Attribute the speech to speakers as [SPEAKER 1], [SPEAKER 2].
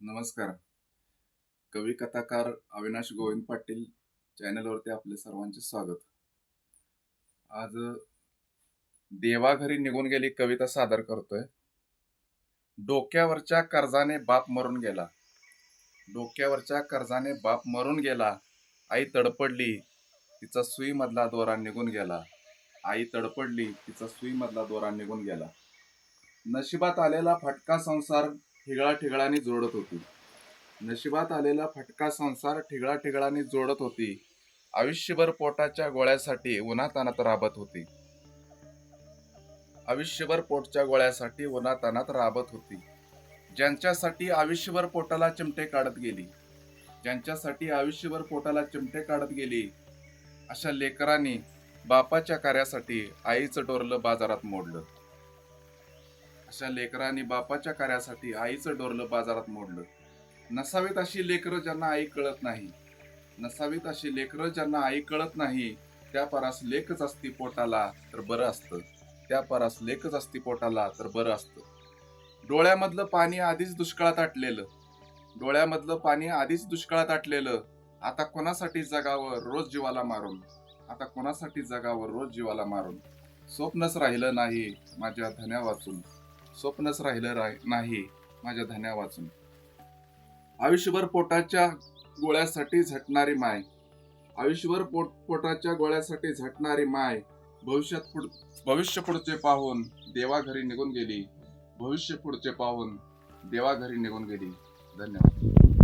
[SPEAKER 1] नमस्कार. कवी कथाकार अविनाश गोविंद पाटील चॅनलवरती आपले सर्वांचे स्वागत. आज देवाघरी निघून गेली कविता सादर करतोय. डोक्यावरच्या कर्जाने बाप मरून गेला. डोक्यावरच्या कर्जाने बाप मरून गेला. आई तडपडली तिचा सुईमधला दोरा निघून गेला. आई तडपडली तिचा सुईमधला दोरा निघून गेला. नशिबात आलेला फटका संसार ठिगळा ठिगळाने जोडत होती. नशिबात आलेला फटका संसार ठिगळा ठिगळाने जोडत होती. आयुष्यभर पोटाच्या गोळ्यासाठी उन्हातानात राबत होती. आयुष्यभर पोटच्या गोळ्यासाठी उन्हातानात राबत होती. ज्यांच्यासाठी आयुष्यभर पोटाला चिमटे काढत गेली ज्यांच्यासाठी आयुष्यभर पोटाला चिमटे काढत गेली अशा लेकरांनी बापाच्या कार्यासाठी आईचं डोरलं बाजारात मोडलं. अशा लेकरांनी बापाच्या कार्यासाठी आईचं डोरलं बाजारात मोडलं. नसावीत अशी लेकरं ज्यांना आई कळत नाही. नसावीत अशी लेकरं ज्यांना आई कळत नाही त्या परास लेकच असती पोटाला तर बरं असतं. त्या परास लेकच असती पोटाला तर बरं असतं. डोळ्यामधलं पाणी आधीच दुष्काळात आटलेलं. डोळ्यामधलं पाणी आधीच दुष्काळात आटलेलं. आता कोणासाठी जगावं रोज जीवाला मारून? आता कोणासाठी जगावं रोज जीवाला मारून? स्वप्नच राहिलं नाही माझ्या धन्या वाचून. स्वप्नच राहिलं राह- नाही माझ्या धन्या वाचून. आयुष्यभर पोटाच्या गोळ्यासाठी झटणारी माय. आयुष्यभर पोट पोटाच्या गोळ्यासाठी झटणारी माय. भविष्यात पुढ भविष्य पुढचे पाहून देवाघरी निघून गेली. भविष्य पुढचे पाहून देवाघरी निघून गेली. धन्यवाद.